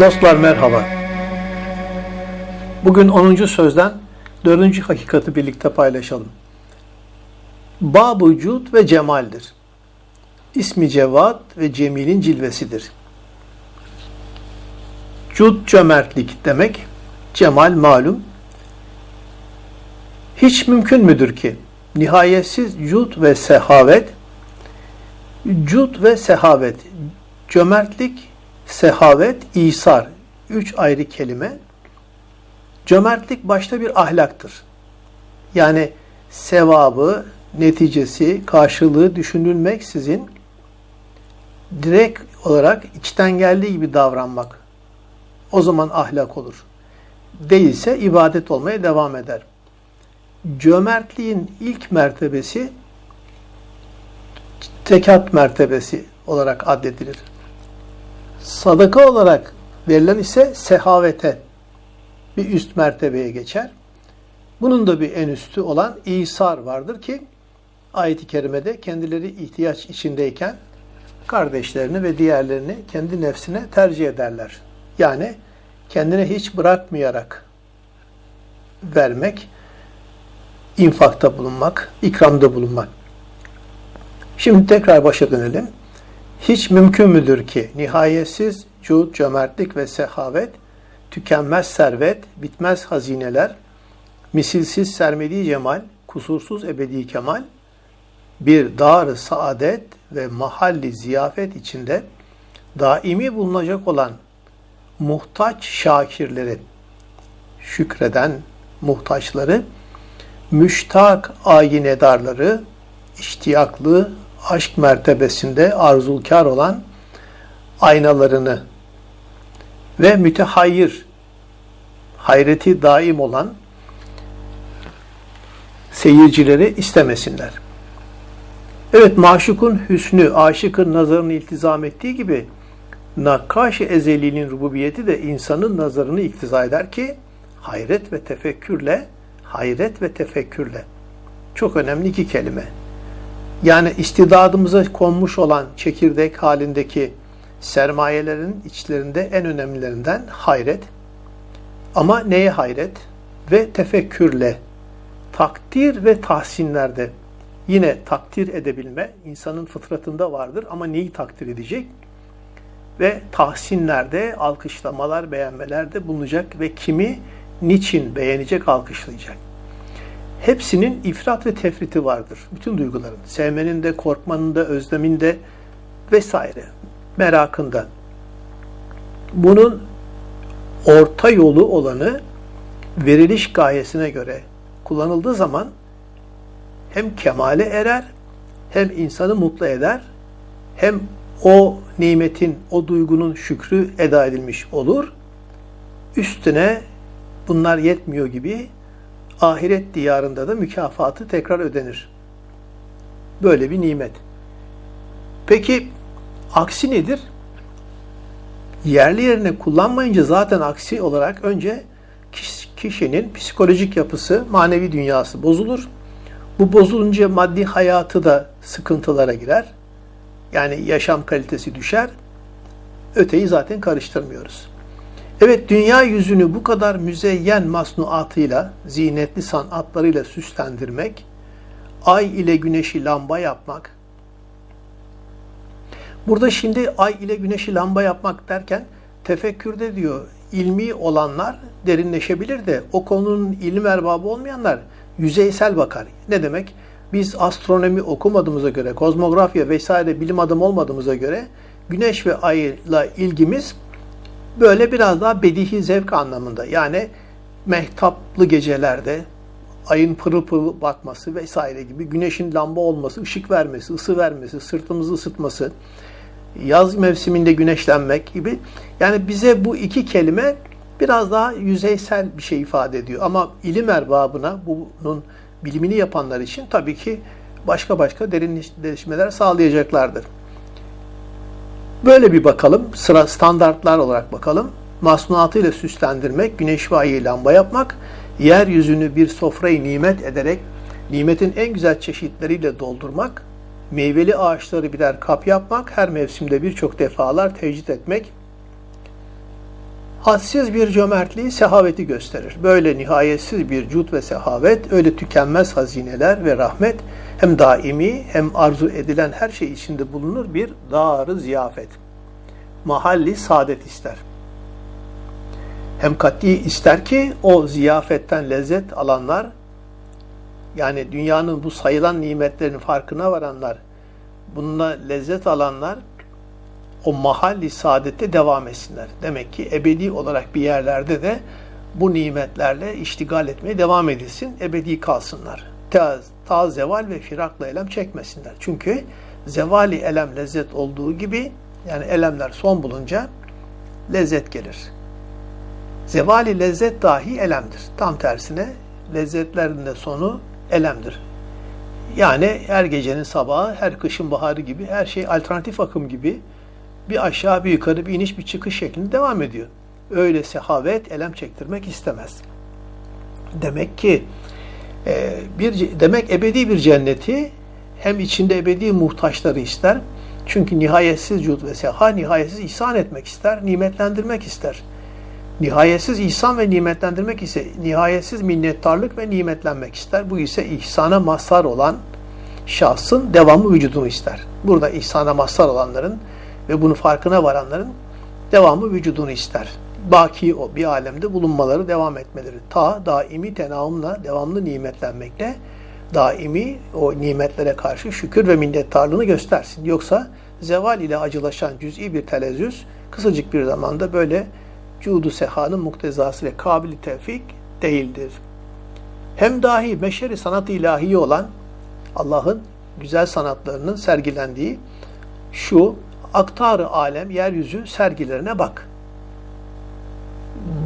Dostlar merhaba. Bugün 10. sözden 4. hakikati birlikte paylaşalım. Bab-ı vücud ve cemaldir. İsmi cevat ve cemilin cilvesidir. Cud cömertlik demek, cemal malum. Hiç mümkün müdür ki nihayetsiz cud ve sehavet, cud ve sehavet, cömertlik, sehavet, isar, üç ayrı kelime. Cömertlik başta bir ahlaktır. Yani sevabı, neticesi, karşılığı düşünülmeksizin direkt olarak içten geldiği gibi davranmak. O zaman ahlak olur. Değilse ibadet olmaya devam eder. Cömertliğin ilk mertebesi tekat mertebesi olarak addedilir. Sadaka olarak verilen ise sehavete bir üst mertebeye geçer. Bunun da bir en üstü olan İsar vardır ki ayet-i kerimede kendileri ihtiyaç içindeyken kardeşlerini ve diğerlerini kendi nefsine tercih ederler. Yani kendine hiç bırakmayarak vermek, infakta bulunmak, ikramda bulunmak. Şimdi tekrar başa dönelim. Hiç mümkün müdür ki nihayetsiz cud, cömertlik ve sehavet, tükenmez servet, bitmez hazineler, misilsiz sermediği cemal, kusursuz ebedi kemal, bir dar saadet ve mahalli ziyafet içinde daimi bulunacak olan muhtaç şakirleri, şükreden muhtaçları, müştak ayinedarları, iştiyaklı, aşk mertebesinde arzulkar olan aynalarını ve mütehayyir, hayreti daim olan seyircileri istemesinler. Evet, maşukun hüsnü, aşıkın nazarını iltizam ettiği gibi nakkaş-ı rububiyeti de insanın nazarını iktiza eder ki hayret ve tefekkürle, hayret ve tefekkürle. Çok önemli iki kelime. Yani istidadımıza konmuş olan çekirdek halindeki sermayelerin içlerinde en önemlilerinden hayret. Ama neye hayret? Ve tefekkürle, takdir ve tahsinlerde yine takdir edebilme insanın fıtratında vardır ama neyi takdir edecek? Ve tahsinlerde, alkışlamalar, beğenmelerde bulunacak ve kimi niçin beğenecek, alkışlayacak hepsinin ifrat ve tefriti vardır. Bütün duyguların. Sevmenin de, korkmanın da, özlemin de vesaire. Merakında. Bunun orta yolu olanı veriliş gayesine göre kullanıldığı zaman hem kemale erer, hem insanı mutlu eder, hem o nimetin, o duygunun şükrü eda edilmiş olur. Üstüne bunlar yetmiyor gibi ahiret diyarında da mükafatı tekrar ödenir. Böyle bir nimet. Peki aksi nedir? Yerli yerine kullanmayınca zaten aksi olarak önce kişinin psikolojik yapısı, manevi dünyası bozulur. Bu bozulunca maddi hayatı da sıkıntılara girer. Yani yaşam kalitesi düşer. Öteyi zaten karıştırmıyoruz. Evet dünya yüzünü bu kadar müzeyyen masnuatıyla, zinetli sanatlarıyla süslendirmek, ay ile güneşi lamba yapmak. Burada şimdi ay ile güneşi lamba yapmak derken tefekkürde diyor ilmi olanlar derinleşebilir de o konunun ilim erbabı olmayanlar yüzeysel bakar. Ne demek? Biz astronomi okumadığımıza göre, kozmografya vesaire bilim adamı olmadığımıza göre güneş ve ayla ilgimiz Böyle biraz daha bedihi zevk anlamında. Yani mehtaplı gecelerde ayın pırıl pırıl bakması vesaire gibi, güneşin lamba olması, ışık vermesi, ısı vermesi, sırtımızı ısıtması, yaz mevsiminde güneşlenmek gibi. Yani bize bu iki kelime biraz daha yüzeysel bir şey ifade ediyor. Ama ilim erbabına bunun bilimini yapanlar için tabii ki başka başka derinleşmeler sağlayacaklardır. Böyle bir bakalım. Sıra standartlar olarak bakalım. Masnuatıyla süslendirmek, güneş ayı lamba yapmak, yeryüzünü bir sofrayı nimet ederek nimetin en güzel çeşitleriyle doldurmak, meyveli ağaçları birer kap yapmak, her mevsimde birçok defalar tecrit etmek, hadsiz bir cömertliği sehaveti gösterir. Böyle nihayetsiz bir cud ve sehavet, öyle tükenmez hazineler ve rahmet hem daimi hem arzu edilen her şey içinde bulunur bir darı ziyafet. Mahalli saadet ister. Hem kat'i ister ki o ziyafetten lezzet alanlar, yani dünyanın bu sayılan nimetlerin farkına varanlar, bununla lezzet alanlar, o mahalli saadette devam etsinler. Demek ki ebedi olarak bir yerlerde de bu nimetlerle iştigal etmeye devam edilsin, ebedi kalsınlar. Ta, ta zeval ve firakla elem çekmesinler. Çünkü zevali elem lezzet olduğu gibi, yani elemler son bulunca lezzet gelir. Zevali lezzet dahi elemdir. Tam tersine lezzetlerin de sonu elemdir. Yani her gecenin sabahı, her kışın baharı gibi, her şey alternatif akım gibi bir aşağı bir yukarı bir iniş bir çıkış şeklinde devam ediyor. Öyle sehavet elem çektirmek istemez. Demek ki e, bir demek ebedi bir cenneti hem içinde ebedi muhtaçları ister. Çünkü nihayetsiz cud ve seha nihayetsiz ihsan etmek ister, nimetlendirmek ister. Nihayetsiz ihsan ve nimetlendirmek ise nihayetsiz minnettarlık ve nimetlenmek ister. Bu ise ihsana mazhar olan şahsın devamı vücudunu ister. Burada ihsana mazhar olanların ve bunu farkına varanların devamı vücudunu ister. Baki o bir alemde bulunmaları, devam etmeleri. Ta daimi tenavumla, devamlı nimetlenmekle daimi o nimetlere karşı şükür ve minnettarlığını göstersin. Yoksa zeval ile acılaşan cüz'i bir telezzüz kısacık bir zamanda böyle cudu sehanın muktezası ve kabili tevfik değildir. Hem dahi meşeri sanat ilahi olan Allah'ın güzel sanatlarının sergilendiği şu aktarı alem, yeryüzü sergilerine bak.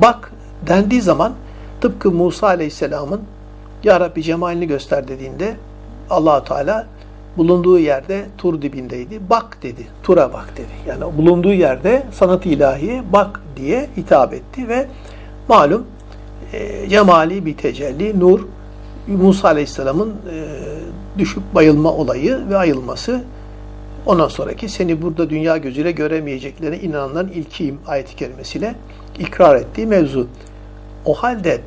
Bak dendiği zaman tıpkı Musa Aleyhisselam'ın Ya Rabbi cemalini göster dediğinde allah Teala bulunduğu yerde tur dibindeydi. Bak dedi. Tura bak dedi. Yani bulunduğu yerde sanat ilahi bak diye hitap etti ve malum e, cemali bir tecelli, nur Musa Aleyhisselam'ın e, düşüp bayılma olayı ve ayılması ondan sonraki seni burada dünya gözüyle göremeyeceklerine inananların ilkiyim ayet-i kerimesiyle ikrar ettiği mevzu. O halde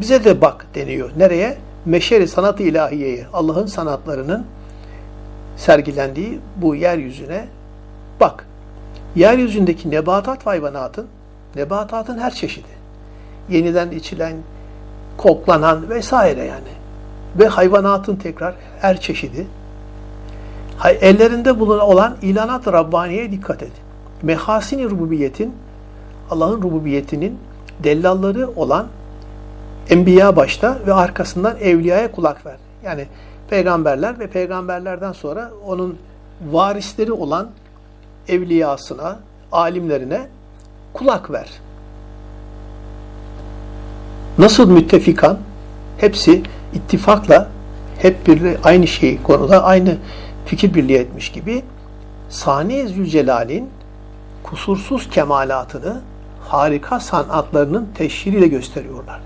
bize de bak deniyor. Nereye? Meşeri sanat-ı ilahiyeye, Allah'ın sanatlarının sergilendiği bu yeryüzüne bak. Yeryüzündeki nebatat ve hayvanatın, nebatatın her çeşidi. Yeniden içilen, koklanan vesaire yani. Ve hayvanatın tekrar her çeşidi. Ellerinde bulunan ilanat Rabbaniye'ye dikkat et. Mehasini rububiyetin, Allah'ın rububiyetinin dellalları olan enbiya başta ve arkasından evliyaya kulak ver. Yani peygamberler ve peygamberlerden sonra onun varisleri olan evliyasına, alimlerine kulak ver. Nasıl müttefikan hepsi ittifakla hep bir aynı şey konuda aynı fikir birliği etmiş gibi Sani Zülcelal'in kusursuz kemalatını harika sanatlarının teşhiriyle gösteriyorlar.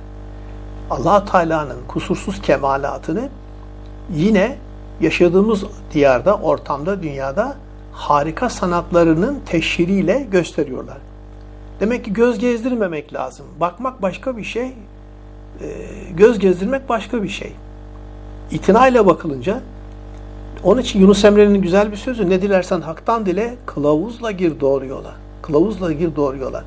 allah Teala'nın kusursuz kemalatını yine yaşadığımız diyarda, ortamda, dünyada harika sanatlarının teşhiriyle gösteriyorlar. Demek ki göz gezdirmemek lazım. Bakmak başka bir şey, göz gezdirmek başka bir şey. İtinayla bakılınca onun için Yunus Emre'nin güzel bir sözü ne dilersen haktan dile kılavuzla gir doğru yola. Kılavuzla gir doğru yola.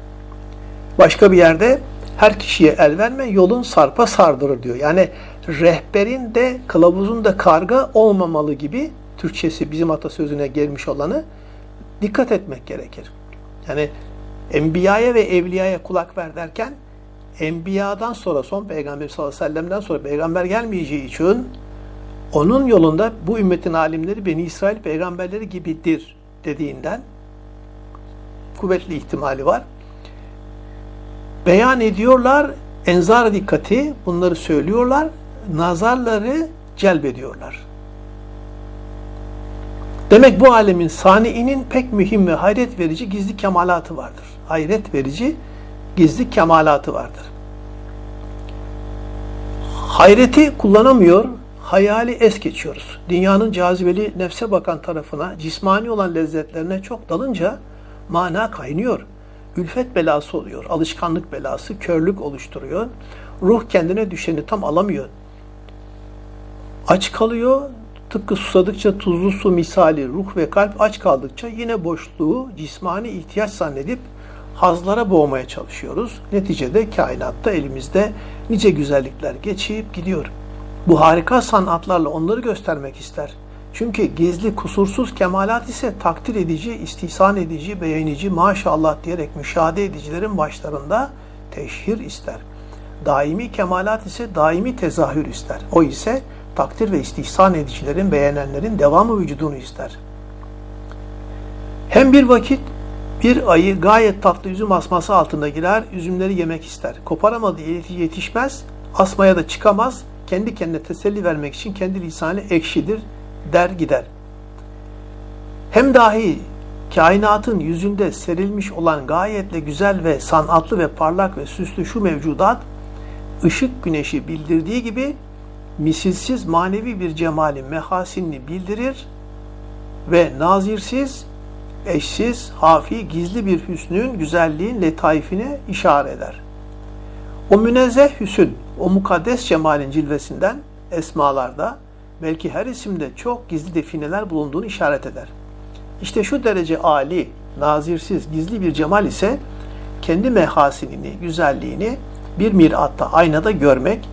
Başka bir yerde her kişiye el verme yolun sarpa sardırır diyor. Yani rehberin de kılavuzun da karga olmamalı gibi Türkçesi bizim atasözüne gelmiş olanı dikkat etmek gerekir. Yani enbiyaya ve evliyaya kulak ver derken enbiyadan sonra son peygamber sallallahu aleyhi ve sellem'den sonra peygamber gelmeyeceği için onun yolunda bu ümmetin alimleri Beni İsrail peygamberleri gibidir dediğinden kuvvetli ihtimali var. Beyan ediyorlar, enzar dikkati bunları söylüyorlar, nazarları celbediyorlar. Demek bu alemin saniinin pek mühim ve hayret verici gizli kemalatı vardır. Hayret verici gizli kemalatı vardır. Hayreti kullanamıyor, hayali es geçiyoruz. Dünyanın cazibeli nefse bakan tarafına, cismani olan lezzetlerine çok dalınca mana kaynıyor. ülfet belası oluyor. Alışkanlık belası, körlük oluşturuyor. Ruh kendine düşeni tam alamıyor. Aç kalıyor. Tıpkı susadıkça tuzlu su misali ruh ve kalp aç kaldıkça yine boşluğu cismani ihtiyaç zannedip hazlara boğmaya çalışıyoruz. Neticede kainatta elimizde nice güzellikler geçip gidiyor. Bu harika sanatlarla onları göstermek ister. Çünkü gizli, kusursuz kemalat ise takdir edici, istihsan edici, beğenici, maşallah diyerek müşahede edicilerin başlarında teşhir ister. Daimi kemalat ise daimi tezahür ister. O ise takdir ve istihsan edicilerin, beğenenlerin devamı vücudunu ister. Hem bir vakit bir ayı gayet tatlı üzüm asması altında girer, üzümleri yemek ister. Koparamadığı yetişmez, asmaya da çıkamaz, kendi kendine teselli vermek için kendi lisanı ekşidir, der gider. Hem dahi kainatın yüzünde serilmiş olan gayetle güzel ve sanatlı ve parlak ve süslü şu mevcudat, ışık güneşi bildirdiği gibi misilsiz manevi bir cemalin mehasinini bildirir ve nazirsiz, eşsiz, hafi, gizli bir hüsnün, güzelliğin letaifine işaret eder. O münezzeh hüsün, o mukaddes cemalin cilvesinden esmalarda belki her isimde çok gizli defineler bulunduğunu işaret eder. İşte şu derece âli, nazirsiz, gizli bir cemal ise kendi mehasinini, güzelliğini bir miratta, aynada görmek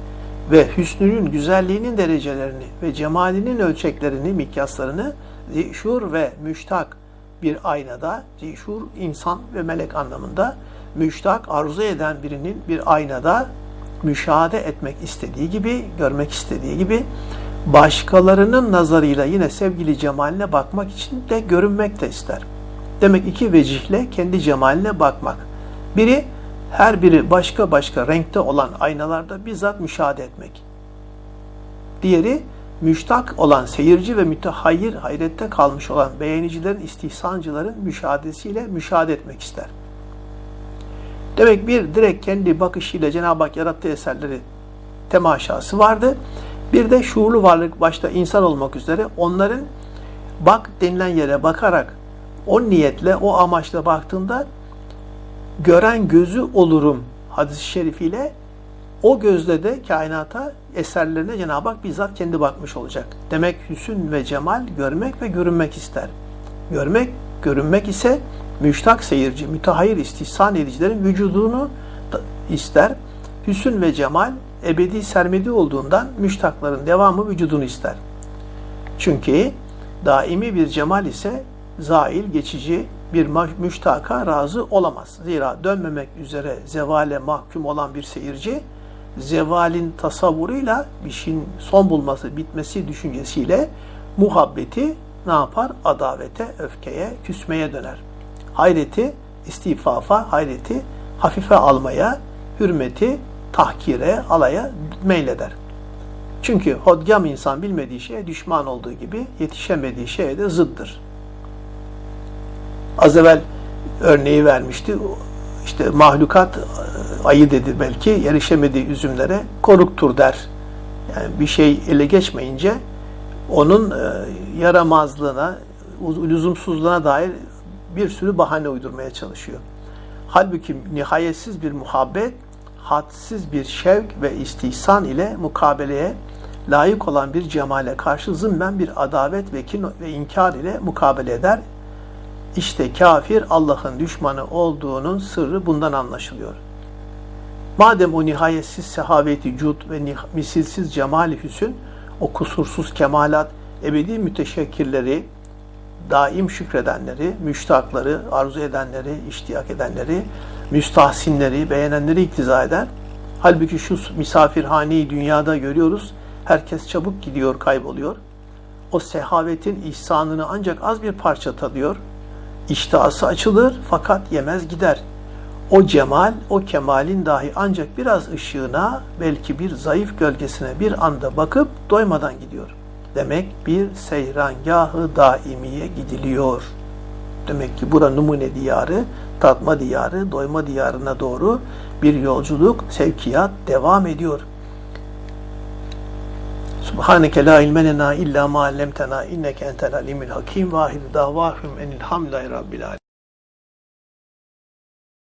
ve hüsnünün, güzelliğinin derecelerini ve cemalinin ölçeklerini, mikyaslarını zişur ve müştak bir aynada, zişur insan ve melek anlamında, müştak arzu eden birinin bir aynada müşahede etmek istediği gibi, görmek istediği gibi başkalarının nazarıyla yine sevgili cemaline bakmak için de görünmek de ister. Demek iki vecihle kendi cemaline bakmak. Biri her biri başka başka renkte olan aynalarda bizzat müşahede etmek. Diğeri müştak olan seyirci ve mütehayyir hayrette kalmış olan beğenicilerin, istihsancıların müşahadesiyle müşahede etmek ister. Demek bir direkt kendi bakışıyla Cenab-ı Hak yarattığı eserleri temaşası vardı. Bir de şuurlu varlık başta insan olmak üzere onların bak denilen yere bakarak o niyetle, o amaçla baktığında gören gözü olurum hadis-i şerifiyle o gözle de kainata eserlerine Cenab-ı Hak bizzat kendi bakmış olacak. Demek hüsün ve cemal görmek ve görünmek ister. Görmek, görünmek ise müştak seyirci, mütehayir istihsan edicilerin vücudunu ister. Hüsün ve cemal ebedi sermedi olduğundan müştakların devamı vücudunu ister. Çünkü daimi bir cemal ise zail, geçici bir müştaka razı olamaz. Zira dönmemek üzere zevale mahkum olan bir seyirci, zevalin tasavvuruyla bir şeyin son bulması, bitmesi düşüncesiyle muhabbeti ne yapar? Adavete, öfkeye, küsmeye döner. Hayreti, istifafa, hayreti hafife almaya, hürmeti tahkire, alaya meyleder. Çünkü hodgam insan bilmediği şeye düşman olduğu gibi yetişemediği şeye de zıddır. Az evvel örneği vermişti. İşte mahlukat ayı dedi belki erişemediği üzümlere koruktur der. Yani bir şey ele geçmeyince onun yaramazlığına, lüzumsuzluğuna dair bir sürü bahane uydurmaya çalışıyor. Halbuki nihayetsiz bir muhabbet hadsiz bir şevk ve istihsan ile mukabeleye layık olan bir cemale karşı zımmen bir adavet ve kin ve inkar ile mukabele eder. İşte kafir Allah'ın düşmanı olduğunun sırrı bundan anlaşılıyor. Madem o nihayetsiz sehaveti cud ve misilsiz cemali hüsün, o kusursuz kemalat, ebedi müteşekkirleri, daim şükredenleri, müştakları, arzu edenleri, iştiyak edenleri, müstahsinleri, beğenenleri iktiza eder. Halbuki şu misafirhaneyi dünyada görüyoruz. Herkes çabuk gidiyor, kayboluyor. O sehavetin ihsanını ancak az bir parça tadıyor. İştahası açılır fakat yemez gider. O cemal, o kemalin dahi ancak biraz ışığına, belki bir zayıf gölgesine bir anda bakıp doymadan gidiyor. Demek bir seyrangahı daimiye gidiliyor. Demek ki bura numune diyarı, tatma diyarı, doyma diyarına doğru bir yolculuk, sevkiyat devam ediyor. Subhaneke la ilme illa ma allamtena inneke entel alimul hakim ve ahir davahum enilhamdülillahi rabbil alamin.